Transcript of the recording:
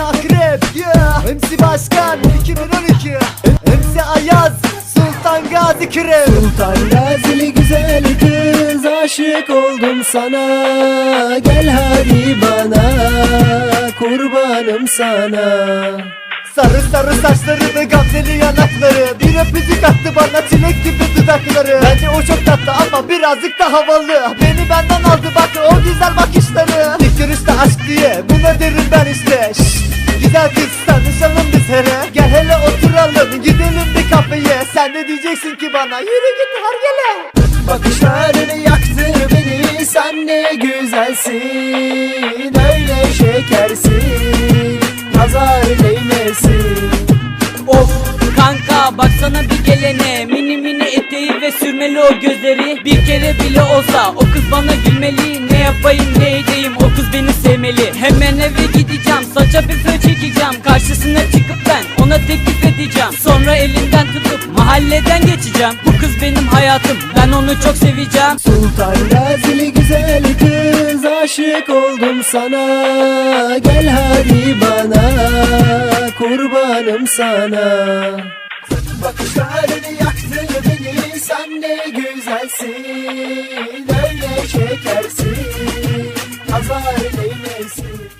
MC Akrep yeah. MC Başkan 2012 MC Ayaz Sultan Gazi Krep Sultan Gazili güzel kız aşık oldum sana. Gel hadi bana kurbanım sana. Sarı sarı saçları gamzeli yanakları. Bir öpücük attı bana çilek gibi dudakları. Bence o çok tatlı ama birazcık da havalı. Beni benden aldı bak o güzel bakışları. İlk görüşte aşk diye buna derim ben işte Güzel tanışalım biz hele. Gel hele oturalım gidelim bir kafeye. Sen de diyeceksin ki bana? Yürü git hergele Bakışların yaktı beni sen ne güzelsin. Öyle şekersin nazar değmesin. Of kanka baksana bir gelene. Mini mini eteği ve sürmeli o gözleri. Bir kere bile olsa o kız bana gülmeli. Ne yapayım ne edeyim? O kız beni sevmeli. Hemen eve gideceğim saça fön çekeceğim. Karşısına çıkıp ben ona teklif edeceğim. Sonra elinden tutup mahalleden geçeceğim. Bu kız benim hayatım ben onu çok seveceğim. Sultan Gazili güzel kız aşık oldum sana. Gel hadi bana kurbanım sana. Bakışların yaktı beni sen ne güzelsin. Öyle şekersin nazar değmesin